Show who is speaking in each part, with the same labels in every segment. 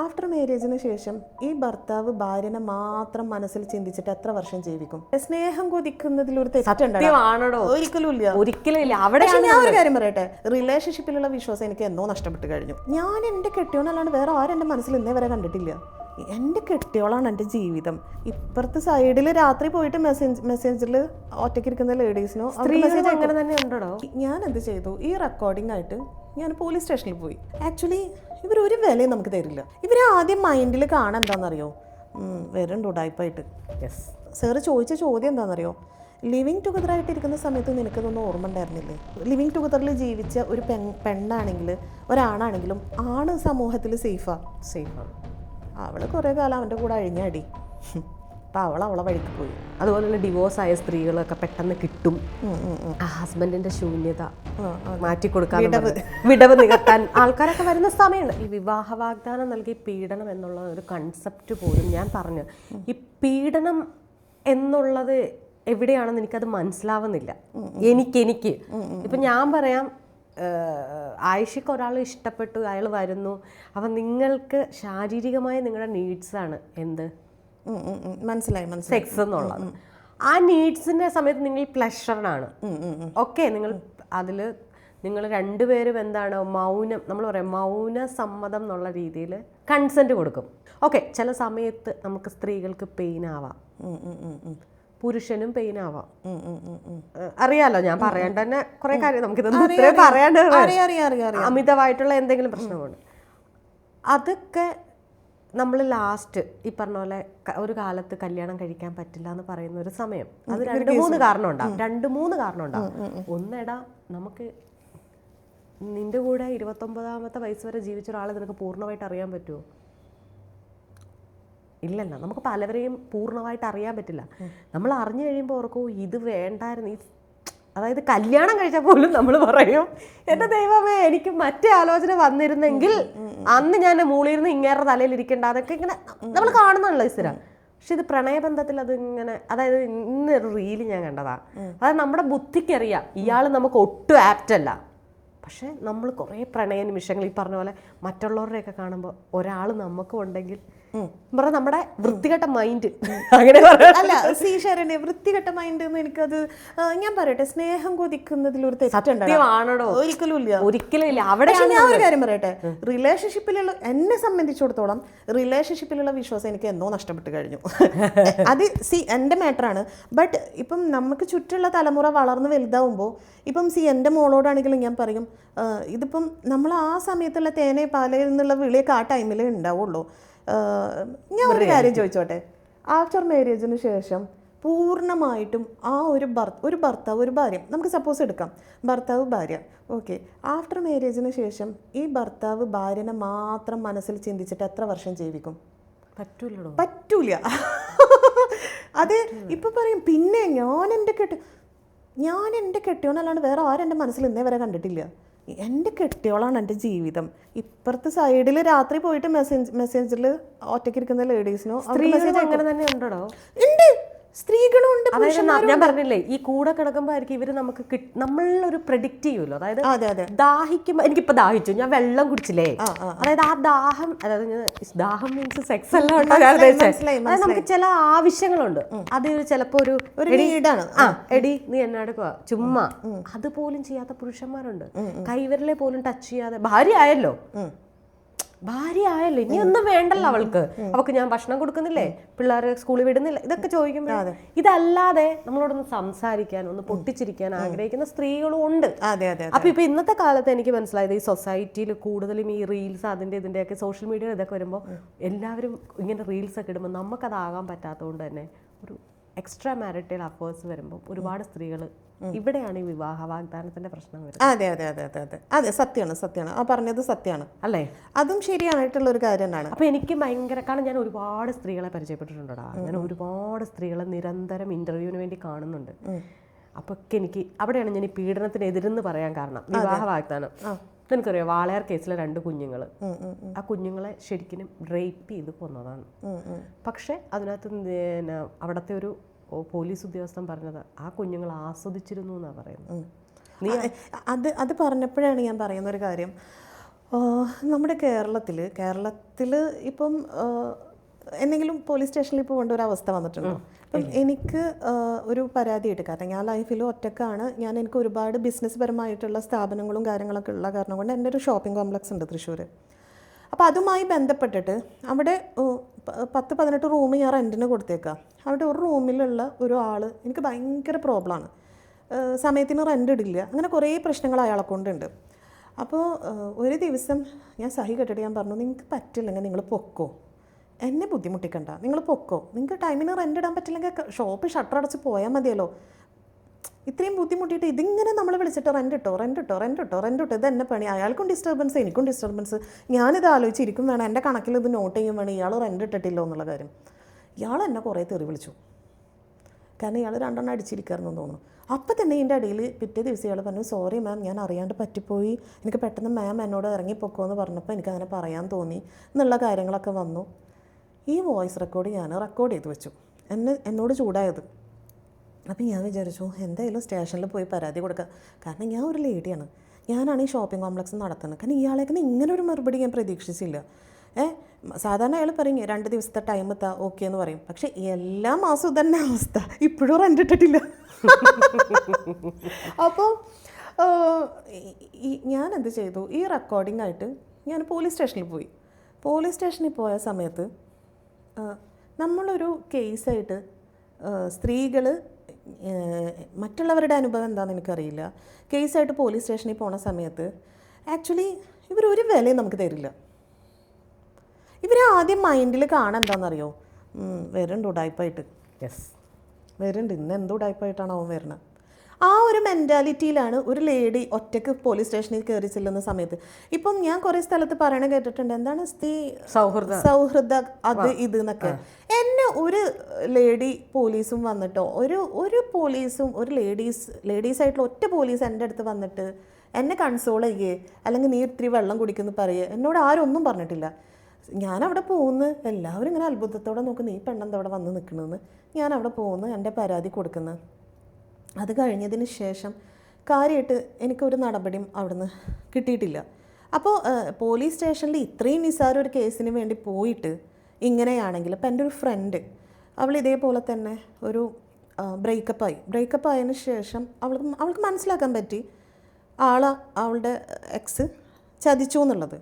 Speaker 1: After മാരേജിന് ശേഷം ഈ ഭർത്താവ് ഭാര്യനെ മാത്രം മനസ്സിൽ ചിന്തിച്ചിട്ട് എത്ര വർഷം ജീവിക്കും? സ്നേഹം കൊതിക്കുന്നതിൽ ഒരു തെറ്റുണ്ടോ ഒരിക്കലും ഇല്ല.
Speaker 2: ഒരിക്കലും ഇല്ല. അവിടെ
Speaker 1: ഞാൻ ഒരു കാര്യം പറയട്ടെ? റിലേഷൻഷിപ്പിലുള്ള വിശ്വാസം എനിക്ക് എന്നോ നഷ്ടപ്പെട്ട് കഴിഞ്ഞു. ഞാൻ എന്റെ കെട്ടിയോണല്ലാണ്ട് വേറെ ആരും എന്റെ മനസ്സിൽ ഇന്നേ വരെ കണ്ടിട്ടില്ല. എന്റെ കെട്ടിയോളാണ് എന്റെ ജീവിതം. ഇപ്പുറത്തെ സൈഡിൽ രാത്രി പോയിട്ട് മെസ്സേജ് മെസ്സേജിൽ ഒറ്റയ്ക്കിരിക്കുന്ന ലേഡീസിനോ
Speaker 2: മെസ്സേജ് അങ്ങനെ തന്നെ ഉണ്ടോ
Speaker 1: ഞാൻ എന്ത് ചെയ്തു? ഈ റെക്കോർഡിംഗ് ആയിട്ട് ഞാൻ പോലീസ് സ്റ്റേഷനിൽ പോയി. ആക്ച്വലി ഇവർ ഒരു വിലയും നമുക്ക് തരില്ല. ഇവർ ആദ്യം മൈൻഡിൽ കാണാൻ എന്താണെന്നറിയോ വരുന്നുണ്ട് ഉടായ്പായിട്ട്
Speaker 2: യെസ്
Speaker 1: സാറ് ചോദിച്ച ചോദ്യം എന്താണെന്നറിയോ ലിവിങ് ഇരിക്കുന്ന സമയത്ത് നിനക്കതൊന്നും ഓർമ്മ ഉണ്ടായിരുന്നില്ലേ ലിവിങ് ടുഗദറിൽ ജീവിച്ച ഒരു പെൺ പെണ്ണാണെങ്കിൽ ഒരാണാണെങ്കിലും ആണ് സമൂഹത്തിൽ സേഫാ
Speaker 2: സേഫാണ്
Speaker 1: അവൾ കുറേ കാലം അവന്റെ കൂടെ അഴിഞ്ഞാടി. അപ്പം അവൾ അവളെ വഴിക്ക് പോയി.
Speaker 2: അതുപോലെ ഡിവോഴ്സായ ഡിവോഴ്സ് ആയ സ്ത്രീകളൊക്കെ പെട്ടെന്ന് കിട്ടും. ആ ഹസ്ബൻഡിന്റെ ശൂന്യത
Speaker 1: മാറ്റി
Speaker 2: കൊടുക്കാൻ വിടവ്. നികത്താൻ ആൾക്കാരൊക്കെ വരുന്ന സമയമുണ്ട്. ഈ വിവാഹ വാഗ്ദാനം നൽകി പീഡനം എന്നുള്ള ഒരു കൺസെപ്റ്റ് പോലും ഞാൻ പറഞ്ഞു. ഈ പീഡനം എന്നുള്ളത് എവിടെയാണെന്ന് എനിക്കത് മനസ്സിലാവുന്നില്ല. എനിക്ക് എനിക്ക്. ഇപ്പം ഞാൻ പറയാം ആയിഷയ്ക്ക് ഒരാൾ ഇഷ്ടപ്പെട്ടു അയാൾ വരുന്നു. അപ്പം നിങ്ങൾക്ക് ശാരീരികമായ നിങ്ങളുടെ നീഡ്സാണ് എന്ത്.
Speaker 1: മനസ്സിലായി മനസ്സിലായി.
Speaker 2: സെക്സ് എന്നുള്ളത്. ആ നീഡ്സിന്റെ സമയത്ത് നിങ്ങൾ പ്ലഷറിനാണ് ഓക്കെ നിങ്ങൾ അതിൽ നിങ്ങൾ രണ്ടുപേരും എന്താണ് മൗനം നമ്മൾ പറയാം മൗന സമ്മതം എന്നുള്ള രീതിയിൽ കൺസെന്റ് കൊടുക്കും. ഓക്കെ ചില സമയത്ത് നമുക്ക് സ്ത്രീകൾക്ക് പെയിൻ ആവാം. പുരുഷനും പെയിൻ ആവാം. അറിയാലോ ഞാൻ പറയാണ്ട് തന്നെ കുറെ കാര്യം നമുക്ക് പറയാണ്ട് അമിതമായിട്ടുള്ള എന്തെങ്കിലും പ്രശ്നമുണ്ട്. അതൊക്കെ നമ്മൾ ലാസ്റ്റ് ഈ പറഞ്ഞ പോലെ ഒരു കാലത്ത് കല്യാണം കഴിക്കാൻ പറ്റില്ല എന്ന് പറയുന്ന ഒരു സമയം. അത് രണ്ട് മൂന്ന് കാരണം ഉണ്ടാവും രണ്ട് മൂന്ന് കാരണം ഉണ്ടാവും ഒന്നെടാ നമുക്ക് നിന്റെ കൂടെ ഇരുപത്തൊമ്പതാമത്തെ വയസ്സ് വരെ ജീവിച്ച ഒരാളെ നിനക്ക് പൂർണമായിട്ട് അറിയാൻ പറ്റുമോ ഇല്ലല്ല നമുക്ക് പലവരെയും പൂർണമായിട്ട് അറിയാൻ പറ്റില്ല. നമ്മൾ അറിഞ്ഞു കഴിയുമ്പോൾ ഓർക്കും ഇത് വേണ്ടായിരുന്നു. ഈ അതായത് കല്യാണം കഴിച്ചാൽ പോലും നമ്മൾ പറയും എന്റെ ദൈവമേ എനിക്ക് മറ്റേ ആലോചന വന്നിരുന്നെങ്കിൽ അന്ന് ഞാൻ മൂളിയിരുന്ന് ഇങ്ങേറെ തലയിൽ ഇരിക്കേണ്ട അതൊക്കെ ഇങ്ങനെ നമ്മൾ കാണുന്നുണ്ടല്ലോ ഇസ്ര. പക്ഷെ ഇത് പ്രണയബന്ധത്തിൽ അത് ഇങ്ങനെ അതായത് ഇന്നൊരു റീൽ ഞാൻ കണ്ടതാ. അതായത് നമ്മുടെ ബുദ്ധിക്കറിയാം ഇയാൾ നമുക്ക് ഒട്ടും ആപ്റ്റ് അല്ല. പക്ഷെ നമ്മൾ കുറേ പ്രണയ നിമിഷങ്ങൾ ഈ പറഞ്ഞ പോലെ മറ്റുള്ളവരുടെയൊക്കെ കാണുമ്പോൾ ഒരാൾ നമുക്കും ഉണ്ടെങ്കിൽ പറഞ്ഞ നമ്മുടെ വൃത്തികെട്ട മൈൻഡ് അങ്ങനെ
Speaker 1: അല്ല സി ഷെറിനെ വൃത്തികെട്ട മൈൻഡ് എന്ന് എനിക്കത് ഞാൻ പറയട്ടെ സ്നേഹം കൊതിക്കുന്നതിൽ ഒരു ഒരിക്കലും ഇല്ല.
Speaker 2: ഒരിക്കലും ഇല്ല. അവിടെ
Speaker 1: ഞാൻ ഒരു കാര്യം പറയട്ടെ. റിലേഷൻഷിപ്പിലുള്ള എന്നെ സംബന്ധിച്ചിടത്തോളം റിലേഷൻഷിപ്പിലുള്ള വിശ്വാസം എനിക്ക് എന്നോ നഷ്ടപ്പെട്ട് കഴിഞ്ഞു. അത് സി എന്റെ മാറ്ററാണ് ബട്ട് ഇപ്പം നമുക്ക് ചുറ്റുള്ള തലമുറ വളർന്ന് വലുതാവുമ്പോൾ ഇപ്പം സി എന്റെ മോളോടാണെങ്കിലും ഞാൻ പറയും ഇതിപ്പം നമ്മൾ ആ സമയത്തുള്ള തേനെ പാലയിൽ നിന്നുള്ള വിളിയൊക്കെ ആ ടൈമിലേ ഉണ്ടാവുള്ളൂ. ഞാൻ ഒരു കാര്യം ചോദിച്ചോട്ടെ? ആഫ്റ്റർ മാരേജിന് ശേഷം പൂർണമായിട്ടും ആ ഒരു ഭർ ഒരു ഭർത്താവ് ഒരു ഭാര്യ നമുക്ക് സപ്പോസ് എടുക്കാം. ഭർത്താവ് ഭാര്യ. ഓക്കെ ആഫ്റ്റർ മാരേജിന് ശേഷം ഈ ഭർത്താവ് ഭാര്യനെ മാത്രം മനസ്സിൽ ചിന്തിച്ചിട്ട് എത്ര വർഷം ജീവിക്കും?
Speaker 2: പറ്റൂലടോ.
Speaker 1: പറ്റൂല. അതെ ഇപ്പൊ പറയും പിന്നെ ഞാൻ എന്റെ കെട്ടി ഞാൻ എന്റെ കെട്ടിയോണല്ലാണ്ട് വേറെ ആരും എന്റെ മനസ്സിൽ ഇന്നേ വരെ കണ്ടിട്ടില്ല. എന്റെ കെട്ടിയോളാണ് എന്റെ ജീവിതം. ഇപ്പുറത്തെ സൈഡിൽ രാത്രി പോയിട്ട് മെസ്സേജ് മെസ്സേജിൽ ഒറ്റയ്ക്കിരിക്കുന്ന ലേഡീസിനോ
Speaker 2: മെസ്സേജ് അങ്ങനെ തന്നെ ഉണ്ടോ
Speaker 1: ഉണ്ട്. സ്ത്രീകളും ഉണ്ട്
Speaker 2: അതായത് ഞാൻ പറഞ്ഞില്ലേ ഈ കൂടെ കിടക്കുമ്പോ ആയിരിക്കും ഇവർ നമുക്ക് നമ്മൾ നമ്മളൊരു പ്രഡിക്റ്റ് ചെയ്യുമല്ലോ. അതായത്
Speaker 1: അതെ അതെ.
Speaker 2: ദാഹിക്കുമ്പോ എനിക്കിപ്പോ ദാഹിച്ചു ഞാൻ വെള്ളം കുടിച്ചില്ലേ? അതായത് ആ ദാഹം അതായത് ദാഹം മീൻസ് സെക്സ്
Speaker 1: എല്ലാം.
Speaker 2: അതായത് നമുക്ക് ചില ആവശ്യങ്ങളുണ്ട്. അത് ചിലപ്പോ ഒരു ആ എടി നീ എന്നോട് പോ ചുമ്മാ. അതുപോലും ചെയ്യാത്ത പുരുഷന്മാരുണ്ട്. കൈവരിലെ പോലും ടച്ച് ചെയ്യാതെ ഭാര്യ ആയല്ലോ. ഭാര്യ ആയല്ലോ ഇനി ഒന്നും വേണ്ടല്ലോ അവൾക്ക്. അവൾക്ക് ഞാൻ ഭക്ഷണം കൊടുക്കുന്നില്ലേ? പിള്ളേരെ സ്കൂളിൽ വിടുന്നില്ല? ഇതൊക്കെ ചോദിക്കുമ്പോൾ ഇതല്ലാതെ നമ്മളോടൊന്ന് സംസാരിക്കാൻ ഒന്ന് പൊട്ടിച്ചിരിക്കാൻ ആഗ്രഹിക്കുന്ന സ്ത്രീകളും ഉണ്ട്. അപ്പൊ ഇപ്പൊ ഇന്നത്തെ കാലത്ത് എനിക്ക് മനസ്സിലായത് ഈ സൊസൈറ്റിയിൽ കൂടുതലും ഈ റീൽസ് അതിന്റെ ഇതിന്റെയൊക്കെ സോഷ്യൽ മീഡിയ ഇതൊക്കെ വരുമ്പോൾ എല്ലാവരും ഇങ്ങനെ റീൽസ് ഒക്കെ ഇടുമ്പോൾ നമുക്കതാകാൻ പറ്റാത്തതുകൊണ്ട് തന്നെ ഒരു എക്സ്ട്രാ മാരിറ്റൽ അഫേഴ്സ് വരുമ്പോൾ ഒരുപാട് സ്ത്രീകൾ ഇവിടെയാണ് ഈ വിവാഹ വാഗ്ദാനത്തിന്റെ പ്രശ്നം വരുന്നത്.
Speaker 1: അതെ അതെ അതെ അതെ അതെ. അതെ സത്യമാണ് സത്യമാണ്. ആ പറഞ്ഞത് സത്യമാണ്.
Speaker 2: അല്ലേ?
Speaker 1: അതും ശരിയായിട്ടുള്ള ഒരു കാര്യം തന്നെയാണ്.
Speaker 2: അപ്പൊ എനിക്ക് ഭയങ്കര കാരണം ഞാൻ ഒരുപാട് സ്ത്രീകളെ പരിചയപ്പെട്ടിട്ടുണ്ടടാ? അങ്ങനെ ഒരുപാട് സ്ത്രീകളെ നിരന്തരം ഇന്റർവ്യൂവിന് വേണ്ടി കാണുന്നുണ്ട്. അപ്പൊ എനിക്ക് അവിടെയാണ് ഞാൻ ഈ പീഡനത്തിനെതിരെന്ന് പറയാൻ കാരണം. വിവാഹ വാഗ്ദാനം. എനിക്കറിയാം വാളയാർ കേസിലെ രണ്ട് കുഞ്ഞുങ്ങൾ ആ കുഞ്ഞുങ്ങളെ ശരിക്കും റേപ്പ് ചെയ്ത് കൊന്നതാണ്. പക്ഷെ അതിനകത്ത് അവിടുത്തെ ഒരു ഓ, പോലീസ് ഉദ്യോഗസ്ഥൻ പറഞ്ഞത് ആ കുഞ്ഞുങ്ങൾ ആസ്വദിച്ചിരുന്നു എന്നാണ് പറയുന്നത്. നീ
Speaker 1: അത് അത് പറഞ്ഞപ്പോഴാണ് ഞാൻ പറയുന്ന ഒരു കാര്യം. നമ്മുടെ കേരളത്തിൽ കേരളത്തിൽ ഇപ്പം എന്തെങ്കിലും പോലീസ് സ്റ്റേഷനിൽ പോകേണ്ട ഒരു അവസ്ഥ വന്നിട്ടുണ്ടോ? അപ്പം എനിക്ക് ഒരു പരാതിയായിട്ട് കാരണം ഞാൻ ലൈഫിൽ ഒറ്റക്കാണ്. ഞാൻ എനിക്ക് ഒരുപാട് ബിസിനസ് പരമായിട്ടുള്ള സ്ഥാപനങ്ങളും കാര്യങ്ങളൊക്കെ ഉള്ള കാരണം കൊണ്ട് എന്റെ ഒരു ഷോപ്പിംഗ് കോംപ്ലക്സ് ഉണ്ട് തൃശ്ശൂർ അപ്പോൾ അതുമായി ബന്ധപ്പെട്ടിട്ട് അവിടെ പത്ത് പതിനെട്ട് റൂം ഞാൻ റെന്റിന് കൊടുത്തേക്കാം. അവിടെ ഒരു റൂമിലുള്ള ഒരു ആൾ എനിക്ക് ഭയങ്കര പ്രോബ്ലമാണ് സമയത്തിന് റെന്റ് ഇടില്ല. അങ്ങനെ കുറേ പ്രശ്നങ്ങൾ അയാളെ കൊണ്ടുണ്ട്. അപ്പോൾ ഒരു ദിവസം ഞാൻ സഹി കെട്ടിട്ട് ഞാൻ പറഞ്ഞു നിങ്ങൾക്ക് പറ്റില്ലെങ്കിൽ നിങ്ങൾ പൊക്കോ. എന്നെ ബുദ്ധിമുട്ടിക്കണ്ട. നിങ്ങൾ പൊക്കോ. നിങ്ങൾക്ക് ടൈമിന് റെന്റ് ഇടാൻ പറ്റില്ലെങ്കിൽ ഷോപ്പ് ഷട്ടർ അടച്ച് പോയാൽ മതിയല്ലോ. ഇത്രയും ബുദ്ധിമുട്ടിയിട്ട് ഇതിങ്ങനെ നമ്മൾ വിളിച്ചിട്ട് റെന്റ് ഇട്ടോ റെന്റ് ഇട്ടോ റെന്റ് ഇട്ടോ റെന്റ് ഇട്ടോ ഇത് എന്നെ പണി. അയാൾക്കും ഡിസ്റ്റർബൻസ് എനിക്കും ഡിസ്റ്റർബൻസ് ഞാനിത് ആലോചിച്ചിരിക്കും വേണം. എന്റെ കണക്കിൽ ഇത് നോട്ട് ചെയ്യും വേണം. ഇയാൾ റെന്റ് ഇട്ടിട്ടില്ലോ എന്നുള്ള കാര്യം. ഇയാൾ എന്നെ കുറേ തെറി വിളിച്ചു. കാരണം ഇയാൾ രണ്ടെണ്ണം അടിച്ചിരിക്കായിരുന്നു തോന്നുന്നു. അപ്പം തന്നെ ഇതിന്റെ ഇടയിൽ പിറ്റേ ദിവസം ഇയാൾ പറഞ്ഞു സോറി മാം ഞാൻ അറിയാണ്ട് പറ്റിപ്പോയി. എനിക്ക് പെട്ടെന്ന് മാം എന്നോട് ഇറങ്ങിപ്പോക്കോ എന്ന് പറഞ്ഞപ്പോൾ എനിക്കങ്ങനെ പറയാൻ തോന്നി എന്നുള്ള കാര്യങ്ങളൊക്കെ വന്നു. ഈ വോയിസ് റെക്കോർഡ് ഞാൻ റെക്കോർഡ് ചെയ്ത് വെച്ചു. എന്നെ എന്നോട് ചൂടായത്. അപ്പം ഞാൻ വിചാരിച്ചു എന്തായാലും സ്റ്റേഷനിൽ പോയി പരാതി കൊടുക്കുക കാരണം ഞാൻ ഒരു ലേഡിയാണ്. ഞാനാണ് ഈ ഷോപ്പിംഗ് കോംപ്ലക്സ് നടത്തുന്നത്. കാരണം ഇയാളേക്കുന്ന ഇങ്ങനെ ഒരു മറുപടി ഞാൻ പ്രതീക്ഷിച്ചില്ല. ഏ സാധാരണ അയാൾ പറയും രണ്ട് ദിവസത്തെ ടൈം എത്താ ഓക്കെ എന്ന് പറയും. പക്ഷെ എല്ലാ മാസവും തന്നെ അവസ്ഥ. ഇപ്പോഴും റെന്റ് ഇട്ടിട്ടില്ല. അപ്പോൾ ഞാൻ എന്ത് ചെയ്തു? ഈ റെക്കോർഡിംഗ് ആയിട്ട് ഞാൻ പോലീസ് സ്റ്റേഷനിൽ പോയി. പോലീസ് സ്റ്റേഷനിൽ പോയ സമയത്ത് നമ്മളൊരു കേസായിട്ട് സ്ത്രീകൾ മറ്റുള്ളവരുടെ അനുഭവം എന്താണെന്ന് എനിക്കറിയില്ല. കേസായിട്ട് പോലീസ് സ്റ്റേഷനിൽ പോണ സമയത്ത് ആക്ച്വലി ഇവർ ഒരു വിലയും നമുക്ക് തരില്ല. ഇവർ ആദ്യം മൈൻഡിൽ കാണാൻ എന്താണെന്നറിയോ വരുന്നുണ്ട് ഉടായ്പായിട്ട്.
Speaker 2: യെസ്
Speaker 1: വരുന്നുണ്ട്. ഇന്ന് എന്തോ ഉടായ്പായിട്ടാണ് അവൻ വരുന്നത്? ആ ഒരു മെന്റാലിറ്റിയിലാണ് ഒരു ലേഡി ഒറ്റയ്ക്ക് പോലീസ് സ്റ്റേഷനിൽ കയറി ചെല്ലുന്ന സമയത്ത്. ഇപ്പം ഞാൻ കുറേ സ്ഥലത്ത് പറയണ കേട്ടിട്ടുണ്ട് എന്താണ് സ്ത്രീ
Speaker 2: സൗഹൃദ
Speaker 1: സൗഹൃദ അത് ഇത് എന്നൊക്കെ. എന്നെ ഒരു ലേഡി പോലീസും വന്നിട്ടോ ഒരു ഒരു പോലീസും ഒരു ലേഡീസ് ലേഡീസ് ആയിട്ടുള്ള ഒറ്റ പോലീസ് എന്റെ അടുത്ത് വന്നിട്ട് എന്നെ കൺസോൾ ചെയ്യേ അല്ലെങ്കിൽ നീ ഇത്തിരി വെള്ളം കുടിക്കുന്നു പറയേ എന്നോട് ആരും ഒന്നും പറഞ്ഞിട്ടില്ല. ഞാൻ അവിടെ പോകുന്നു എല്ലാവരും ഇങ്ങനെ അത്ഭുതത്തോടെ നോക്കുന്നു ഈ പെണ്ണെന്താ അവിടെ വന്ന് നിൽക്കണമെന്ന് ഞാൻ അവിടെ പോകുന്നു എന്റെ പരാതി കൊടുക്കുന്നു. അത് കഴിഞ്ഞതിന് ശേഷം കാര്യമായിട്ട് എനിക്കൊരു നടപടിയും അവിടുന്ന് കിട്ടിയിട്ടില്ല. അപ്പോൾ പോലീസ് സ്റ്റേഷനിൽ ഇത്രയും നിസ്സാര ഒരു കേസിന് വേണ്ടി പോയിട്ട് ഇങ്ങനെയാണെങ്കിൽ അപ്പം എന്റെ ഒരു ഫ്രണ്ട് അവൾ ഇതേപോലെ തന്നെ ഒരു ബ്രേക്കപ്പായി ബ്രേക്കപ്പ് ആയതിന് ശേഷം അവൾക്ക് അവൾക്ക് മനസ്സിലാക്കാൻ പറ്റി. ആളെ അവളുടെ എക്സ് ചതിച്ചു എന്നുള്ളത്.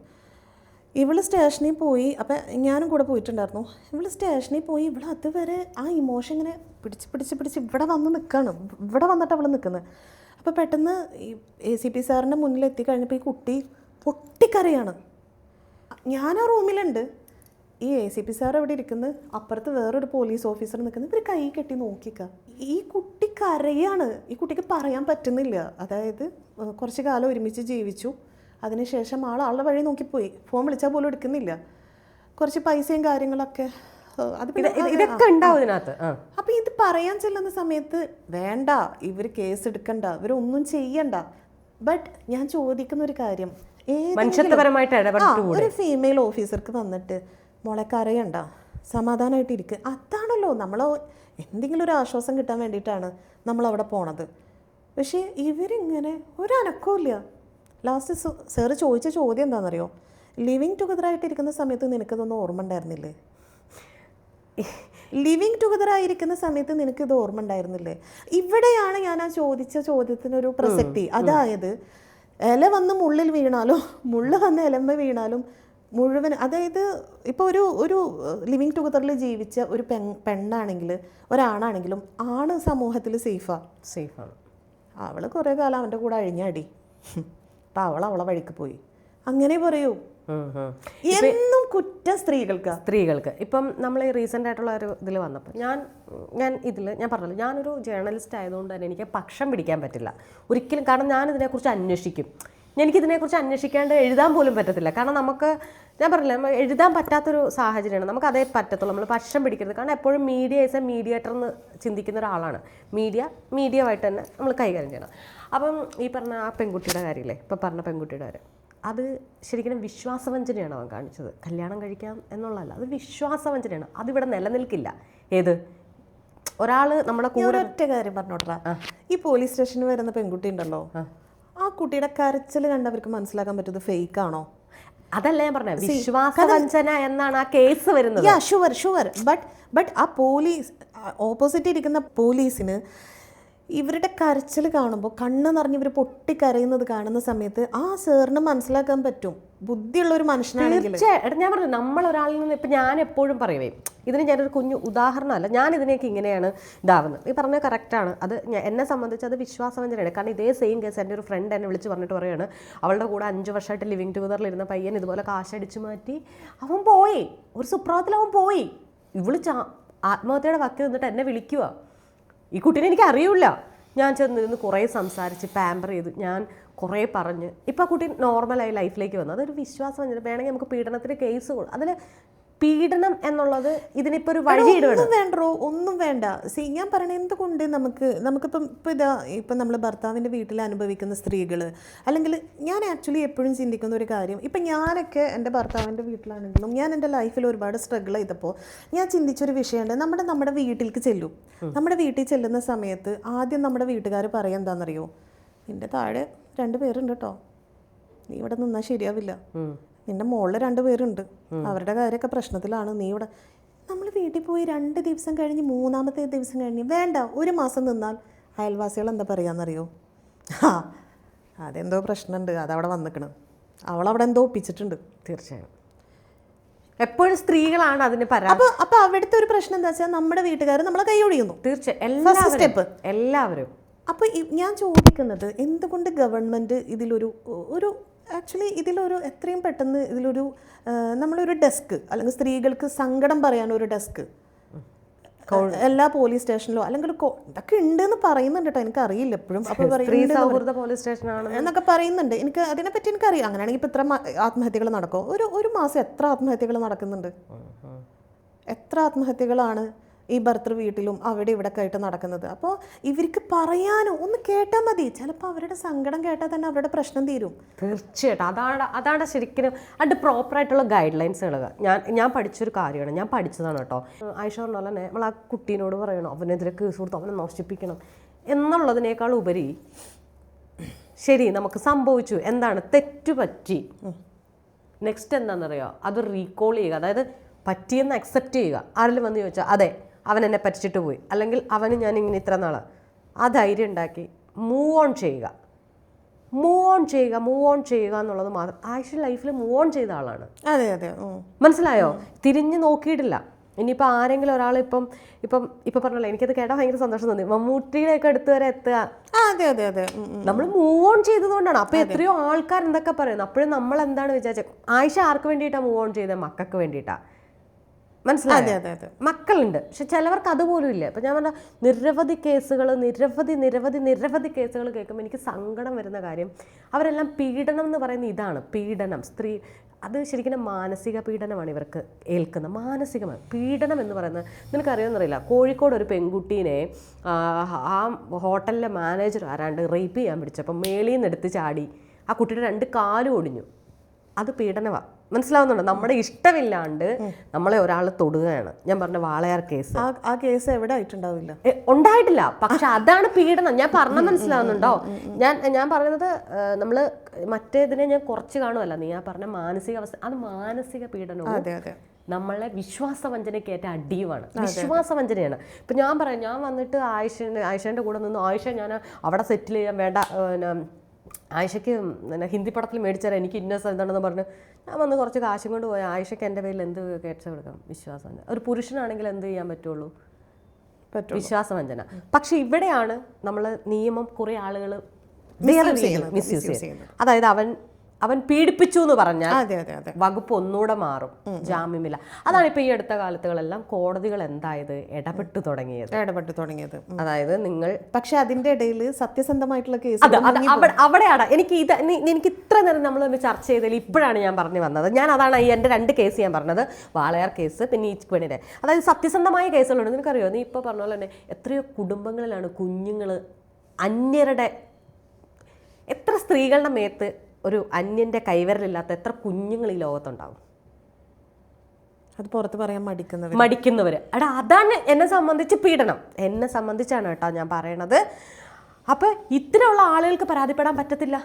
Speaker 1: ഇവൾ സ്റ്റേഷനിൽ പോയി അപ്പം ഞാനും കൂടെ പോയിട്ടുണ്ടായിരുന്നു. ഇവൾ സ്റ്റേഷനിൽ പോയി ഇവൾ അതുവരെ ആ ഇമോഷൻ ഇങ്ങനെ പിടിച്ച് പിടിച്ച് പിടിച്ച് ഇവിടെ വന്ന് നിൽക്കുകയാണ് ഇവിടെ വന്നിട്ട് അവൾ നിൽക്കുന്നത് അപ്പോൾ പെട്ടെന്ന് ഈ എ സി പി സാറിന്റെ മുന്നിൽ എത്തിക്കഴിഞ്ഞപ്പോൾ ഈ കുട്ടി പൊട്ടിക്കറിയാണ് ഞാൻ ആ റൂമിലുണ്ട്. ഈ എ സി പി സാർ എവിടെ ഇരിക്കുന്നത് അപ്പുറത്ത് വേറൊരു പോലീസ് ഓഫീസർ നിൽക്കുന്നത് ഇവർ കൈ കെട്ടി നോക്കിക്ക. ഈ കുട്ടി കരയാണ്. ഈ കുട്ടിക്ക് പറയാൻ പറ്റുന്നില്ല. അതായത് കുറച്ച് കാലം ഒരുമിച്ച് ജീവിച്ചു. അതിനുശേഷം ആൾ ആളുടെ വഴി നോക്കിപ്പോയി. ഫോൺ വിളിച്ചാൽ പോലും എടുക്കുന്നില്ല. കുറച്ച് പൈസയും കാര്യങ്ങളൊക്കെ അത്
Speaker 2: ഇതൊക്കെ ഉണ്ടാവും ഇതിനകത്ത്.
Speaker 1: അപ്പോൾ ഇത് പറയാൻ ചെല്ലുന്ന സമയത്ത് വേണ്ട ഇവർ കേസ് എടുക്കണ്ട ഇവരൊന്നും ചെയ്യണ്ട. ബട്ട് ഞാൻ ചോദിക്കുന്ന ഒരു കാര്യം ഒരു ഫീമെയിൽ ഓഫീസർക്ക് വന്നിട്ട് മോളെ കരയണ്ട സമാധാനമായിട്ട് ഇരിക്കുക അതാണല്ലോ നമ്മൾ എന്തെങ്കിലും ഒരു ആശ്വാസം കിട്ടാൻ വേണ്ടിയിട്ടാണ് നമ്മൾ അവിടെ പോണത്. പക്ഷേ ഇവരിങ്ങനെ ഒരു അനക്കമില്ല ലാസ്റ്റ് സാറ് ചോദിച്ച ചോദ്യം എന്താണെന്നറിയോ? ലിവിങ് ടുഗദർ ആയിട്ടിരിക്കുന്ന സമയത്ത് നിനക്കതൊന്നും ഓർമ്മ ഉണ്ടായിരുന്നില്ലേ? ലിവിങ് ടുഗദർ ആയിരിക്കുന്ന സമയത്ത് നിനക്കിത് ഓർമ്മ ഉണ്ടായിരുന്നില്ലേ? ഇവിടെയാണ് ഞാൻ ആ ചോദിച്ച ചോദ്യത്തിനൊരു പ്രസക്തി. അതായത് ഇല വന്ന് മുള്ളിൽ വീണാലും? മുള്ള് വന്ന് ഇലമ്പ വീണാലും മുഴുവൻ അതായത് ഇപ്പോൾ ഒരു ഒരു ലിവിങ് ടുഗദറിൽ ജീവിച്ച ഒരു പെൺ പെണ്ണാണെങ്കിൽ ഒരാണാണെങ്കിലും ആണ് സമൂഹത്തിൽ സേഫാണ്
Speaker 2: സേഫാണ്.
Speaker 1: അവൾ കുറേ കാലം അവന്റെ കൂടെ അഴിഞ്ഞാടി. അപ്പം അവൾ അവളെ വഴിക്ക് പോയി. അങ്ങനെ പറയൂ. എന്നും കുറ്റം സ്ത്രീകൾക്ക്.
Speaker 2: സ്ത്രീകൾക്ക്. ഇപ്പം നമ്മൾ ഈ റീസെന്റ് ആയിട്ടുള്ള ഒരു ഇതിൽ വന്നപ്പോൾ ഞാൻ ഞാൻ ഇതിൽ ഞാൻ പറഞ്ഞല്ലോ ഞാനൊരു ജേർണലിസ്റ്റ് ആയതുകൊണ്ട് തന്നെ എനിക്ക് പക്ഷം പിടിക്കാൻ പറ്റില്ല. ഒരിക്കലും കാരണം ഞാൻ ഇതിനെക്കുറിച്ച് അന്വേഷിക്കും. എനിക്കിതിനെക്കുറിച്ച് അന്വേഷിക്കാണ്ട് എഴുതാൻ പോലും പറ്റത്തില്ല. കാരണം നമുക്ക് ഞാൻ പറഞ്ഞില്ല നമ്മൾ എഴുതാൻ പറ്റാത്തൊരു സാഹചര്യമാണ്. നമുക്ക് അതേ പറ്റത്തുള്ളൂ. നമ്മൾ പക്ഷം പിടിക്കരുത്. കാരണം എപ്പോഴും മീഡിയ ഈസ് എ മീഡിയേറ്റർ എന്ന് ചിന്തിക്കുന്ന ഒരാളാണ്. മീഡിയ മീഡിയമായിട്ട് തന്നെ നമ്മൾ കൈകാര്യം ചെയ്യണം അപ്പം ഈ പറഞ്ഞ ആ പെൺകുട്ടിയുടെ കാര്യമില്ലേ ഇപ്പം പറഞ്ഞ പെൺകുട്ടിയുടെ കാര്യം. അത് ശരിക്കും വിശ്വാസവഞ്ചനയാണ് അവൻ കാണിച്ചത്. കല്യാണം കഴിക്കാം എന്നുള്ളതല്ല. അത് വിശ്വാസവഞ്ചനയാണ്. അതിവിടെ നിലനിൽക്കില്ല. ഏത്? ഒരാൾ നമ്മളെ കൂടെ
Speaker 1: ഒറ്റ കാര്യം പറഞ്ഞോട്ടാ ഈ പോലീസ് സ്റ്റേഷനിൽ വരുന്ന പെൺകുട്ടി ഉണ്ടല്ലോ ആ കുട്ടിയുടെ കരച്ചിൽ കണ്ടവർക്ക് മനസ്സിലാക്കാൻ പറ്റുന്നത് ഫേക്ക് ആണോ?
Speaker 2: അതല്ല ഞാൻ പറഞ്ഞത് വിശ്വാസവഞ്ചന എന്നാണ് ആ കേസ് വരുന്നത്.
Speaker 1: ഷുവർ ഷുവർ ബട്ട് ബട്ട് ആ പോലീസ് ഓപ്പോസിറ്റ് ഇരിക്കുന്ന പോലീസിന് ഇവരുടെ കരച്ചിൽ കാണുമ്പോൾ കണ്ണ് നിറഞ്ഞ് ഇവർ പൊട്ടിക്കരയുന്നത് കാണുന്ന സമയത്ത് ആ സാറിന് മനസ്സിലാക്കാൻ പറ്റും. ബുദ്ധിയുള്ള ഒരു മനുഷ്യനാണെങ്കിൽ
Speaker 2: തീർച്ചയായിട്ടും ഞാൻ പറഞ്ഞു നമ്മൾ ഒരാളിൽ നിന്ന് ഇപ്പം ഞാൻ എപ്പോഴും പറയുവേ ഇതിന് ഞാനൊരു കുഞ്ഞു ഉദാഹരണമല്ല ഞാൻ ഇതിനെയൊക്കെ ഇങ്ങനെയാണ് ഇതാവുന്നത്. ഈ പറഞ്ഞത് കറക്റ്റാണ് അത് എന്നെ സംബന്ധിച്ച് അത് വിശ്വാസവഞ്ചനയാണ്. കാരണം ഇതേ സെയിം കേസ് എന്റെ ഒരു ഫ്രണ്ട് എന്നെ വിളിച്ച് പറഞ്ഞിട്ട് പറയുകയാണ് അവളുടെ കൂടെ അഞ്ച് വർഷമായിട്ട് ലിവിങ് ടുഗദറിൽ ഇരുന്ന പയ്യൻ ഇതുപോലെ കാശടിച്ചു മാറ്റി അവൻ പോയി. ഒരു സുപ്രഭാതത്തിൽ അവൻ പോയി. ഇവൾ ചാ ആത്മഹത്യയുടെ വക്കിൽ നിന്നിട്ട് എന്നെ വിളിക്കുക ഈ കുട്ടീനെ എനിക്ക് അറിയില്ല ഞാൻ ചെന്നിരുന്ന് കുറേ സംസാരിച്ച് പാമ്പർ ചെയ്ത് ഞാൻ കുറേ പറഞ്ഞ്. ഇപ്പം ആ കുട്ടി നോർമലായി ലൈഫിലേക്ക് വന്നു. അതൊരു വിശ്വാസം വേണമെങ്കിൽ നമുക്ക് പീഡനത്തിന് കേസ് അതിൽ പീഡനം എന്നുള്ളത് ഇതിനിപ്പോ ഒരു വഴി
Speaker 1: ഒന്നും വേണ്ടോ ഒന്നും വേണ്ട. സി ഞാൻ പറയണ എന്തുകൊണ്ട് നമുക്ക് നമുക്കിപ്പം ഇപ്പം ഇതാ ഇപ്പം നമ്മൾ ഭർത്താവിന്റെ വീട്ടിൽ അനുഭവിക്കുന്ന സ്ത്രീകൾ അല്ലെങ്കിൽ ഞാൻ ആക്ച്വലി എപ്പോഴും ചിന്തിക്കുന്ന ഒരു കാര്യം ഇപ്പം ഞാനൊക്കെ എന്റെ ഭർത്താവിന്റെ വീട്ടിലാണെങ്കിലും ഞാൻ എന്റെ ലൈഫിൽ ഒരുപാട് സ്ട്രഗിൾ ചെയ്തപ്പോൾ ഞാൻ ചിന്തിച്ചൊരു വിഷയമുണ്ട്. നമ്മുടെ നമ്മുടെ വീട്ടിലേക്ക് ചെല്ലും. നമ്മുടെ വീട്ടിൽ ചെല്ലുന്ന സമയത്ത് ആദ്യം നമ്മുടെ വീട്ടുകാർ പറയാൻ എന്താണെന്നറിയോ നിന്റെ താഴെ രണ്ട് പേരുണ്ട് കേട്ടോ നീ ഇവിടെ നിന്നാൽ ശരിയാവില്ല. നിന്റെ മോളിൽ രണ്ട് പേരുണ്ട്. അവരുടെ കാര്യമൊക്കെ പ്രശ്നത്തിലാണ്. നീ ഇവിടെ നമ്മൾ വീട്ടിൽ പോയി രണ്ട് ദിവസം കഴിഞ്ഞ് മൂന്നാമത്തെ ദിവസം കഴിഞ്ഞ് വേണ്ട ഒരു മാസം നിന്നാൽ അയൽവാസികൾ എന്താ പറയാന്നറിയോ? ആ അതെന്തോ പ്രശ്നമുണ്ട് അതവിടെ വന്നിക്കണ്. അവളവിടെ എന്തോ ഒപ്പിച്ചിട്ടുണ്ട്.
Speaker 2: തീർച്ചയായും. എപ്പോഴും സ്ത്രീകളാണ് അതിന് അപ്പൊ
Speaker 1: അപ്പോൾ അവിടുത്തെ ഒരു പ്രശ്നം എന്താ വെച്ചാൽ നമ്മുടെ വീട്ടുകാർ നമ്മളെ കൈ ഒഴിയുന്നു
Speaker 2: തീർച്ചയായും. എല്ലാവരും.
Speaker 1: അപ്പൊ
Speaker 2: എല്ലാവരും.
Speaker 1: അപ്പോൾ ഞാൻ ചോദിക്കുന്നത് എന്തുകൊണ്ട് ഗവൺമെന്റ് ഇതിലൊരു ഒരു ആക്ച്വലി ഇതിലൊരു എത്രയും പെട്ടെന്ന് ഇതിലൊരു നമ്മളൊരു ഡെസ്ക് അല്ലെങ്കിൽ സ്ത്രീകൾക്ക് സങ്കടം പറയാനൊരു ഡെസ്ക് എല്ലാ പോലീസ് സ്റ്റേഷനിലോ അല്ലെങ്കിൽ ഇതൊക്കെ ഉണ്ടെന്ന് പറയുന്നുണ്ട് കേട്ടോ എനിക്ക് അറിയില്ല എപ്പോഴും അപ്പോൾ
Speaker 2: പോലീസ് സ്റ്റേഷനാണ്
Speaker 1: എന്നൊക്കെ പറയുന്നുണ്ട്. എനിക്ക് അതിനെപ്പറ്റി എനിക്കറിയാം അങ്ങനെയാണെങ്കിൽ ഇപ്പം ഇത്ര ആത്മഹത്യകൾ നടക്കും. ഒരു ഒരു മാസം എത്ര ആത്മഹത്യകൾ നടക്കുന്നുണ്ട്? എത്ര ആത്മഹത്യകളാണ്? ഈ ഭർത്തൃ വീട്ടിലും അവിടെ ഇവിടെ ആയിട്ട് നടക്കുന്നത്. അപ്പോൾ ഇവർക്ക് പറയാനോ? ഒന്ന് കേട്ടാൽ മതി. ചിലപ്പോൾ അവരുടെ സങ്കടം കേട്ടാൽ തന്നെ അവരുടെ പ്രശ്നം തീരും.
Speaker 2: തീർച്ചയായിട്ടും. അതാണ് അതാണ് ശരിക്കും അതിന്റെ പ്രോപ്പറായിട്ടുള്ള ഗൈഡ് ലൈൻസ് ലൈൻസുകൾ ഞാൻ ഞാൻ പഠിച്ചൊരു കാര്യമാണ്. ഞാൻ പഠിച്ചതാണ് കേട്ടോ. ആയിഷ പറഞ്ഞ തന്നെ നമ്മൾ ആ കുട്ടീനോട് പറയണം. അവനെതിരെ കേസ് കൊടുത്ത് അവനെ നശിപ്പിക്കണം. എന്നുള്ളതിനേക്കാൾ ഉപരി ശരി നമുക്ക് സംഭവിച്ചു. എന്താണ്? തെറ്റു പറ്റി. നെക്സ്റ്റ് എന്താണെന്നറിയോ? അത് റീകോൾ ചെയ്യുക. അതായത് പറ്റിയെന്ന് അക്സെപ്റ്റ് ചെയ്യുക. ആരെങ്കിലും വന്ന് ചോദിച്ചാൽ അതെ അവൻ എന്നെ പറ്റിച്ചിട്ട് പോയി. അല്ലെങ്കിൽ അവന് ഞാൻ ഇങ്ങനെ ഇത്ര നാൾ ആ ധൈര്യം ഉണ്ടാക്കി മൂവ് ഓൺ ചെയ്യുക. മൂവ് ഓൺ ചെയ്യുക മൂവ് ഓൺ ചെയ്യുക എന്നുള്ളത് മാത്രം. ആയിഷ ലൈഫിൽ മൂവ് ഓൺ ചെയ്ത ആളാണ്.
Speaker 1: അതെ അതെ.
Speaker 2: മനസ്സിലായോ? തിരിഞ്ഞ് നോക്കിയിട്ടില്ല. ഇനിയിപ്പോൾ ആരെങ്കിലും ഒരാൾ ഇപ്പം ഇപ്പം ഇപ്പം പറഞ്ഞല്ലോ എനിക്കത് കേട്ടാൽ ഭയങ്കര സന്തോഷം തോന്നി. മമ്മൂട്ടിയുടെയൊക്കെ അടുത്ത് വരെ എത്തുക
Speaker 1: അതെ അതെ അതെ.
Speaker 2: നമ്മൾ മൂവ് ഓൺ ചെയ്തതുകൊണ്ടാണ് അപ്പോൾ എത്രയോ ആൾക്കാർ എന്തൊക്കെ പറയുന്നു? അപ്പോഴും നമ്മൾ എന്താണ് വിചാരിച്ചത് ആയിഷ ആർക്ക് വേണ്ടിയിട്ടാണ് മൂവ് ഓൺ ചെയ്തത് മക്കൾക്ക് വേണ്ടിയിട്ടാ. മനസ്സിലായോ?
Speaker 1: അതെ അതെ അതെ.
Speaker 2: മക്കളുണ്ട്. പക്ഷെ ചിലവർക്ക് അതുപോലും ഇല്ല. ഇപ്പം ഞാൻ പറഞ്ഞ നിരവധി കേസുകൾ നിരവധി നിരവധി നിരവധി കേസുകൾ കേൾക്കുമ്പോൾ എനിക്ക് സങ്കടം വരുന്ന കാര്യം അവരെല്ലാം പീഡനം എന്ന് പറയുന്ന ഇതാണ്. പീഡനം. സ്ത്രീ അത് ശരിക്കും മാനസിക പീഡനമാണ് ഇവർക്ക് ഏൽക്കുന്നത് മാനസികമായി പീഡനം എന്ന് പറയുന്നത് നിനക്കറിയാമെന്നറിയില്ല കോഴിക്കോട് ഒരു പെൺകുട്ടീനെ ആ, ഹോട്ടലിലെ മാനേജർ ആരാണ്ട് റേപ്പ് ചെയ്യാൻ പിടിച്ചപ്പോൾ മേളിൽ നിന്ന് എടുത്ത് ചാടി ആ കുട്ടിയുടെ രണ്ട് കാലും ഒടിഞ്ഞു. അത് പീഡനമാണ് മനസ്സിലാവുന്നുണ്ടോ? നമ്മുടെ ഇഷ്ടമില്ലാണ്ട് നമ്മളെ ഒരാൾ തൊടുകയാണ്. ഞാൻ പറഞ്ഞ വാളയാർ കേസ്.
Speaker 1: ആ കേസ് എവിടെ ആയിട്ടുണ്ടാവില്ല.
Speaker 2: ഉണ്ടായിട്ടില്ല. പക്ഷെ അതാണ് പീഡനം. ഞാൻ പറഞ്ഞ മനസ്സിലാവുന്നുണ്ടോ? ഞാൻ ഞാൻ പറയുന്നത് നമ്മൾ മറ്റേതിനെ ഞാൻ കുറച്ച് കാണുമല്ല നീ ആ പറഞ്ഞ മാനസികാവസ്ഥ അത് മാനസിക പീഡനവും നമ്മളെ വിശ്വാസവഞ്ചനയ്ക്കേറ്റ അടിയുമാണ്. വിശ്വാസവഞ്ചനയാണ്. ഇപ്പം ഞാൻ പറയാം ഞാൻ വന്നിട്ട് ആയിഷ ആയിഷേന്റെ കൂടെ നിന്ന് ആയിഷ ഞാൻ അവിടെ സെറ്റിൽ ചെയ്യാൻ വേണ്ട ആയിഷയ്ക്ക് പിന്നെ ഹിന്ദി പടത്തിൽ മേടിച്ചാൽ എനിക്ക് ഇന്ന എന്താണെന്ന് പറഞ്ഞ് ഞാൻ വന്ന് കുറച്ച് കാശും കൊണ്ട് പോയാൽ ആയിഷയ്ക്ക് എന്റെ പേരിൽ എന്ത് കേട്ട കൊടുക്കാം വിശ്വാസം ഒരു പുരുഷനാണെങ്കിൽ എന്ത് ചെയ്യാൻ പറ്റുള്ളൂ?
Speaker 1: പറ്റും
Speaker 2: വിശ്വാസവഞ്ചന. പക്ഷെ ഇവിടെയാണ് നമ്മൾ നിയമം കുറേ ആളുകൾ മിസ്യൂസ് ചെയ്യുന്നത്. അതായത് അവൻ അവൻ പീഡിപ്പിച്ചു എന്ന് പറഞ്ഞാൽ വകുപ്പ് ഒന്നുകൂടെ മാറും ജാമ്യമില്ല. അതാണ് ഇപ്പൊ ഈ അടുത്ത കാലത്തുകളെല്ലാം കോടതികൾ എന്തായത്? ഇടപെട്ടു തുടങ്ങിയത്.
Speaker 1: ഇടപെട്ട് തുടങ്ങിയത്.
Speaker 2: അതായത് നിങ്ങൾ
Speaker 1: പക്ഷെ അതിന്റെ ഇടയിൽ സത്യസന്ധമായിട്ടുള്ള കേസ്
Speaker 2: അവിടെയാണ്. എനിക്ക് ഇത് എനിക്ക് ഇത്ര നേരം നമ്മൾ ചർച്ച ചെയ്തതിൽ ഇപ്പോഴാണ് ഞാൻ പറഞ്ഞു വന്നത്. ഞാൻ അതാണ് ഈ എന്റെ രണ്ട് കേസ് ഞാൻ പറഞ്ഞത്. വാളയാർ കേസ് പിന്നെ ഈ പെണ്ണിന്റെ അതായത് സത്യസന്ധമായ കേസുകളുണ്ട്. നിനക്കറിയോ? നീ ഇപ്പോൾ പറഞ്ഞ പോലെ തന്നെ എത്രയോ കുടുംബങ്ങളിലാണ് കുഞ്ഞുങ്ങൾ അന്യരുടെ എത്ര സ്ത്രീകളുടെ മേത്ത് ഒരു അന്യന്റെ കൈവരലില്ലാത്ത എത്ര കുഞ്ഞുങ്ങൾ ഈ ലോകത്തുണ്ടാവും?
Speaker 1: അത് പുറത്ത് പറയാൻ മടിക്കുന്നവർ
Speaker 2: മടിക്കുന്നവർ എടാ അതാണ് എന്നെ സംബന്ധിച്ച് പീഡനം. എന്നെ സംബന്ധിച്ചാണ് കേട്ടോ ഞാൻ പറയണത്. അപ്പം ഇത്തരമുള്ള ആളുകൾക്ക് പരാതിപ്പെടാൻ പറ്റത്തില്ല?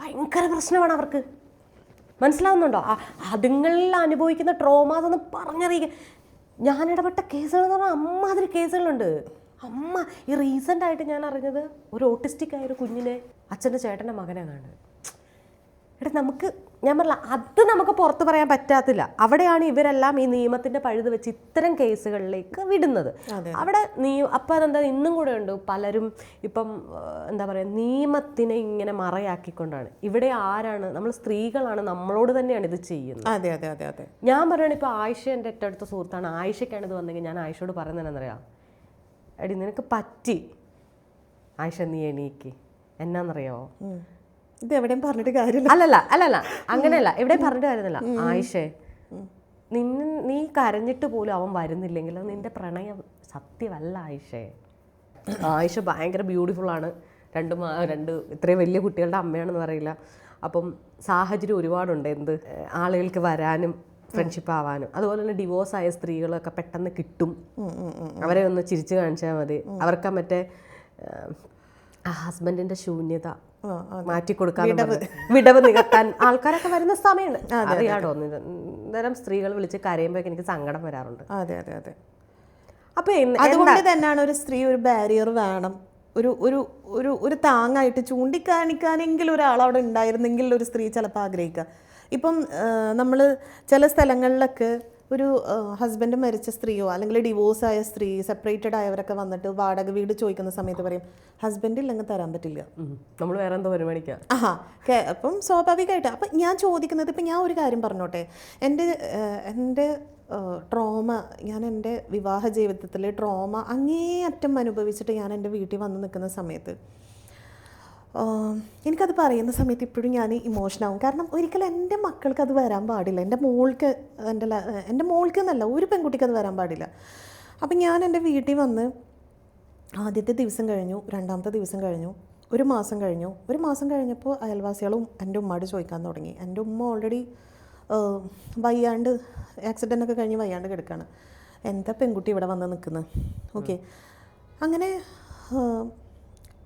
Speaker 2: ഭയങ്കര പ്രശ്നമാണ് അവർക്ക്. മനസ്സിലാവുന്നുണ്ടോ? ആ- അതുങ്ങളിൽ അനുഭവിക്കുന്ന ട്രോമാസ് ഒന്ന് പറഞ്ഞറിയിക്കുക ഞാൻ ഇടപെട്ട കേസുകൾ എന്ന് പറഞ്ഞാൽ അമ്മാതിരി കേസുകളുണ്ട്. അമ്മ ഈ റീസെന്റ് ആയിട്ട് ഞാൻ അറിഞ്ഞത് ഒരു ഓട്ടിസ്റ്റിക് ആയ ഒരു കുഞ്ഞിനെ അച്ഛന്റെ ചേട്ടന്റെ മകനെ കാണുന്നത്. എടാ നമുക്ക് ഞാൻ പറഞ്ഞ അത് നമുക്ക് പുറത്ത് പറയാൻ പറ്റാത്തില്ല. അവിടെയാണ് ഇവരെല്ലാം ഈ നിയമത്തിന്റെ പഴുത് വെച്ച് ഇത്തരം കേസുകളിലേക്ക് വിടുന്നത്. അവിടെ നീ അപ്പം അതെന്താ ഇന്നും കൂടെ ഉണ്ട്. പലരും ഇപ്പം എന്താ പറയുക നിയമത്തിനെ ഇങ്ങനെ മറയാക്കിക്കൊണ്ടാണ്. ഇവിടെ ആരാണ് നമ്മൾ സ്ത്രീകളാണ് നമ്മളോട് തന്നെയാണ് ഇത് ചെയ്യുന്നത്.
Speaker 1: അതെ അതെ അതെ അതെ.
Speaker 2: ഞാൻ പറയുകയാണ് ഇപ്പോൾ ആയിഷ എന്റെ ഏറ്റവും അടുത്ത സുഹൃത്താണ്. ആയിഷയ്ക്കാണ് ഇത് വന്നെങ്കിൽ ഞാൻ ആയിഷയോട് പറയുന്നതെന്നറിയാം എടി നിനക്ക് പറ്റി. ആയിഷ നീ എണീക്ക്. എന്നാന്നറിയോ.
Speaker 1: ഇത് എവിടെയും പറഞ്ഞിട്ട് കാര്യമില്ല.
Speaker 2: അല്ലല്ല അല്ലല്ല. അങ്ങനെയല്ല. എവിടെയും പറഞ്ഞിട്ട് കാര്യമില്ല. ആയിഷേ നിന്നെ നീ കരഞ്ഞിട്ട് പോലും അവൻ വരുന്നില്ലെങ്കിൽ അത് നിന്റെ പ്രണയം സത്യമല്ല ആയിഷേ. ആയിഷ ഭയങ്കര ബ്യൂട്ടിഫുൾ ആണ്. രണ്ട് മാ രണ്ട് ഇത്രയും വലിയ കുട്ടികളുടെ അമ്മയാണെന്ന് പറയില്ല. അപ്പം സാഹചര്യം ഒരുപാടുണ്ട്. എന്ത്? ആളുകൾക്ക് വരാനും ഫ്രണ്ട്ഷിപ്പ് ആവാനും. അതുപോലെ തന്നെ ഡിവോഴ്സ് ആയ സ്ത്രീകളൊക്കെ പെട്ടെന്ന് കിട്ടും. അവരെ ഒന്ന് ചിരിച്ചു കാണിച്ചാൽ മതി. അവർക്ക് മറ്റേ ഹസ്ബൻഡിന്റെ ശൂന്യത
Speaker 1: മാറ്റിക്കൊടുക്കാൻ ആ.
Speaker 2: മാറ്റി കൊടുക്കാൻ വിടവ്. നികത്താൻ ആൾക്കാരൊക്കെ വരുന്ന സമയമുണ്ട്. അറിയാടോ? ഇത്തരം സ്ത്രീകൾ വിളിച്ച് കരയുമ്പോൾ എനിക്ക് സങ്കടം വരാറുണ്ട്.
Speaker 1: അതെ അതെ അതെ.
Speaker 2: അപ്പൊ
Speaker 1: അതുകൊണ്ട് തന്നെയാണ് ഒരു സ്ത്രീ ഒരു ബാരിയർ വേണം. ഒരു ഒരു ഒരു ഒരു താങ്ങായിട്ട് ചൂണ്ടിക്കാണിക്കാനെങ്കിലും ഒരാൾ അവിടെ ഉണ്ടായിരുന്നെങ്കിൽ ഒരു സ്ത്രീ ചിലപ്പോൾ ആഗ്രഹിക്കുക. ഇപ്പം നമ്മൾ ചില സ്ഥലങ്ങളിലൊക്കെ ഒരു ഹസ്ബൻഡ് മരിച്ച സ്ത്രീയോ അല്ലെങ്കിൽ ഡിവോഴ്സ് ആയ സ്ത്രീ സെപ്പറേറ്റഡ് ആയവരൊക്കെ വന്നിട്ട് വാടക വീട് ചോദിക്കുന്ന സമയത്ത് പറയും ഹസ്ബൻഡ് ഇല്ലെങ്കിൽ തരാൻ പറ്റില്ല.
Speaker 2: നമ്മൾ വേറെ എന്തോ പരിപാടിക്കാം.
Speaker 1: ആഹാ. അപ്പം സ്വാഭാവികമായിട്ട് അപ്പം ഞാൻ ചോദിക്കുന്നത് ഇപ്പം ഞാൻ ഒരു കാര്യം പറഞ്ഞോട്ടെ. എന്റെ എന്റെ ട്രോമ ഞാൻ എന്റെ വിവാഹ ജീവിതത്തിലെ ട്രോമ അങ്ങേയറ്റം അനുഭവിച്ചിട്ട് ഞാൻ എന്റെ വീട്ടിൽ വന്ന് നിൽക്കുന്ന സമയത്ത് എനിക്കത് പറയുന്ന സമയത്ത് ഇപ്പോഴും ഞാൻ ഇമോഷനാവും കാരണം ഒരിക്കലും എന്റെ മക്കൾക്ക് അത് വരാൻ പാടില്ല. എന്റെ മോൾക്ക് എന്റെ എന്റെ മോൾക്ക് എന്നല്ല ഒരു പെൺകുട്ടിക്ക് അത് വരാൻ പാടില്ല. അപ്പം ഞാൻ എന്റെ വീട്ടിൽ വന്ന് ആദ്യത്തെ ദിവസം കഴിഞ്ഞു രണ്ടാമത്തെ ദിവസം കഴിഞ്ഞു ഒരു മാസം കഴിഞ്ഞു. ഒരു മാസം കഴിഞ്ഞപ്പോൾ അയൽവാസികളും എന്റെ ഉമ്മയോട് ചോദിക്കാൻ തുടങ്ങി. എന്റെ ഉമ്മ ഓൾറെഡി വയ്യാണ്ട് ആക്സിഡന്റ് ഒക്കെ കഴിഞ്ഞ് വയ്യാണ്ട് കിടക്കുകയാണ് എന്താ പെൺകുട്ടി ഇവിടെ വന്ന് നിൽക്കുന്നത് ഓക്കെ അങ്ങനെ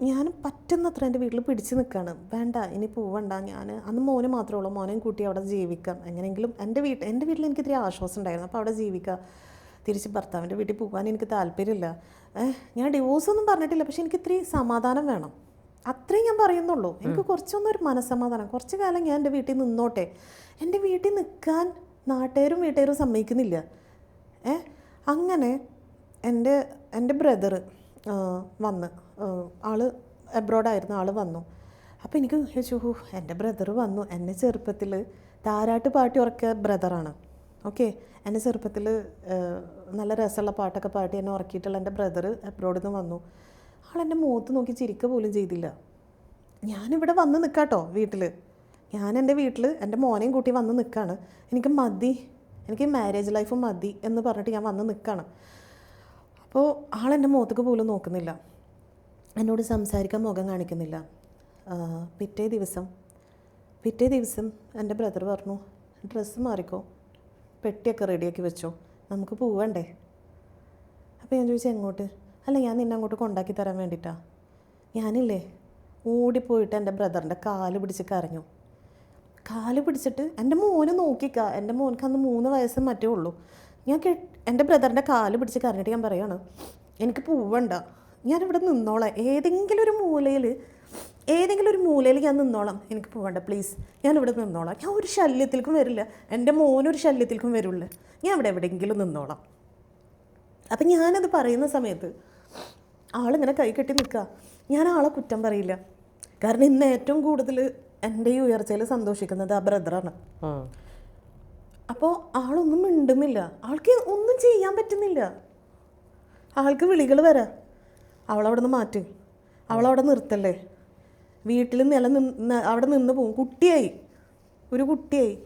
Speaker 1: ഞാൻ പറ്റുന്നത്ര എന്റെ വീട്ടിൽ പിടിച്ചു നിൽക്കുകയാണ് വേണ്ട ഇനി പോവണ്ട. ഞാൻ അന്ന് മോനെ മാത്രമേ ഉള്ളൂ. മോനെയും കൂട്ടി അവിടെ ജീവിക്കാം. എങ്ങനെയെങ്കിലും എന്റെ വീട്ടിൽ എന്റെ വീട്ടിൽ എനിക്ക് ഇത്തിരി ആശ്വാസം ഉണ്ടായിരുന്നു. അപ്പോൾ അവിടെ ജീവിക്കുക തിരിച്ച് ഭർത്താവിന്റെ വീട്ടിൽ പോകാൻ എനിക്ക് താല്പര്യമില്ല. ഞാൻ ഡിവോഴ്സ് ഒന്നും പറഞ്ഞിട്ടില്ല. പക്ഷേ എനിക്ക് ഇത്തിരി സമാധാനം വേണം. അത്രയും ഞാൻ പറയുന്നുള്ളൂ. എനിക്ക് കുറച്ചൊന്നും ഒരു മനസ്സമാധാനം. കുറച്ച് കാലം ഞാൻ എന്റെ വീട്ടിൽ നിന്നോട്ടെ. എന്റെ വീട്ടിൽ നിൽക്കാൻ നാട്ടുകാരും വീട്ടുകാരും സമ്മതിക്കുന്നില്ല. ഏ അങ്ങനെ എന്റെ എന്റെ ബ്രദർ വന്ന്. ആൾ എബ്രോഡായിരുന്നു ആൾ വന്നു. അപ്പോൾ എനിക്ക് ചോദിച്ചു "ഹൂ, എന്റെ ബ്രദർ വന്നു. എന്നെ ചെറുപ്പത്തിൽ താരാട്ട് പാട്ടി ഉറക്കിയ ബ്രദറാണ് ഓക്കെ എന്നെ ചെറുപ്പത്തിൽ നല്ല രസമുള്ള പാട്ടൊക്കെ പാട്ടി എന്നെ ഉറക്കിയിട്ടുള്ള എന്റെ ബ്രദർ എബ്രോഡിൽ നിന്ന് വന്നു. ആളെന്റെ മുഖത്ത് നോക്കി ചിരിക്കുക പോലും ചെയ്തില്ല. ഞാനിവിടെ വന്ന് നിൽക്കാട്ടോ വീട്ടിൽ ഞാൻ എന്റെ വീട്ടിൽ എന്റെ മോനെയും കൂട്ടി വന്ന് നിൽക്കുകയാണ് എനിക്ക് മതി. എനിക്ക് മാരേജ് ലൈഫ് മതി എന്ന് പറഞ്ഞിട്ട് ഞാൻ വന്ന് നിൽക്കുകയാണ് അപ്പോൾ ആളെന്റെ മുഖത്തേക്ക് പോലും നോക്കുന്നില്ല. എന്നോട് സംസാരിക്കാൻ മുഖം കാണിക്കുന്നില്ല. പിറ്റേ ദിവസം പിറ്റേ ദിവസം എന്റെ ബ്രദർ പറഞ്ഞു ഡ്രസ്സ് മാറിക്കോ. പെട്ടിയൊക്കെ റെഡിയാക്കി വെച്ചോ. നമുക്ക് പോവണ്ടേ അപ്പോൾ ഞാൻ ചോദിച്ചു എങ്ങോട്ട്? അല്ല ഞാൻ നിന്നെ അങ്ങോട്ട് കൊണ്ടാക്കി തരാൻ വേണ്ടിയിട്ടാണ് ഞാനില്ലേ ഓടിപ്പോയിട്ട് എന്റെ ബ്രദറിന്റെ കാൽ പിടിച്ച് കരഞ്ഞു. കാൽ പിടിച്ചിട്ട് എന്റെ മോനെ നോക്കിക്ക. എന്റെ മോനക്ക് അന്ന് മൂന്ന് വയസ്സ് മറ്റേ ഉള്ളൂ. ഞാൻ കെ എന്റെ ബ്രദറിന്റെ കാൽ പിടിച്ച് കരഞ്ഞിട്ട് ഞാൻ പറയുകയാണ് എനിക്ക് പോവണ്ട. ഞാനിവിടെ നിന്നോളാം. ഏതെങ്കിലും ഒരു മൂലയിൽ ഏതെങ്കിലും ഒരു മൂലയിൽ ഞാൻ നിന്നോളാം. എനിക്ക് പോവണ്ട. പ്ലീസ് ഇവിടെ നിന്നോളാം. ഞാൻ ഒരു ശല്യത്തിലേക്കും വരില്ല. എന്റെ മോനൊരു ശല്യത്തിലേക്കും വരില്ല. ഞാൻ ഇവിടെ എവിടെയെങ്കിലും നിന്നോളാം. അപ്പം ഞാനത് പറയുന്ന സമയത്ത് ആളിങ്ങനെ കൈ കെട്ടി നിൽക്കുക. ഞാൻ ആളെ കുറ്റം പറയില്ല. കാരണം ഇന്ന് ഏറ്റവും കൂടുതൽ എന്റെ ഈ ഉയർച്ചയിൽ സന്തോഷിക്കുന്നത് ആ ബ്രദറാണ്. അപ്പോൾ ആളൊന്നും മിണ്ടുന്നില്ല. ആൾക്ക് ഒന്നും ചെയ്യാൻ പറ്റുന്നില്ല. ആൾക്ക് വിളികൾ വരാ. അവളവിടെ നിന്ന് മാറ്റ്. അവളവിടെ നിർത്തല്ലേ. വീട്ടിൽ നില നിന്ന് അവിടെ നിന്ന് പോവും. കുട്ടിയായി. ഒരു കുട്ടിയായി.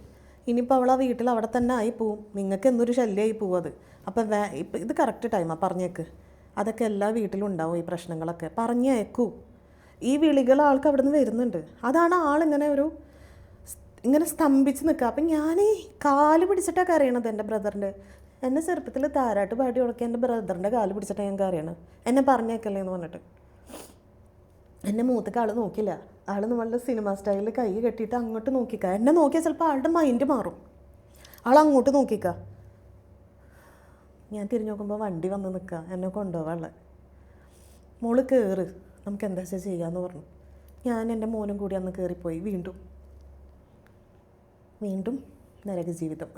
Speaker 1: ഇനിയിപ്പോൾ അവൾ ആ വീട്ടിൽ അവിടെ തന്നെ ആയി പോവും. നിങ്ങൾക്ക് എന്നൊരു ശല്യമായി പോവും അത്. അപ്പം വേ ഇപ്പം ഇത് കറക്റ്റ് ടൈമാണ് പറഞ്ഞേക്ക്. അതൊക്കെ എല്ലാ വീട്ടിലും ഉണ്ടാവും ഈ പ്രശ്നങ്ങളൊക്കെ. പറഞ്ഞേക്കൂ ഈ വിളികൾ ആൾക്ക് അവിടെ നിന്ന് വരുന്നുണ്ട്. അതാണ് ആളിങ്ങനെ ഒരു ഇങ്ങനെ സ്തംഭിച്ച് നിൽക്കുക. അപ്പം ഞാൻ കാൽ പിടിച്ചിട്ടാണ് കരയണത് എന്റെ ബ്രദറിന്റെ. എന്നെ ചെറുപ്പത്തിൽ താരാട്ട് പാടി ഉടക്കി എന്റെ ബ്രദറിന്റെ കാൽ പിടിച്ചിട്ടാണ് ഞാൻ കരയണത്. എന്നെ പറഞ്ഞേക്കല്ലേ എന്ന് പറഞ്ഞിട്ട്. എന്നെ മൂത്തക്ക് ആൾ നോക്കില്ല ആൾ നമ്മളുടെ സിനിമ സ്റ്റൈലിൽ കൈ കെട്ടിയിട്ട് അങ്ങോട്ട് നോക്കിക്ക. എന്നെ നോക്കിയാൽ ചിലപ്പോൾ ആളുടെ മൈൻഡ് മാറും. ആൾ അങ്ങോട്ട് നോക്കിക്ക. ഞാൻ തിരിഞ്ഞു നോക്കുമ്പോൾ വണ്ടി വന്ന് നിൽക്കുക എന്നെ കൊണ്ടുപോകാനുള്ള. മോൾ കയറ് നമുക്ക് എന്താ ചെയ്യാന്ന് പറഞ്ഞു. ഞാൻ എന്റെ മോനും കൂടി അന്ന് കയറിപ്പോയി വീണ്ടും വീണ്ടും നരക ജീവിതം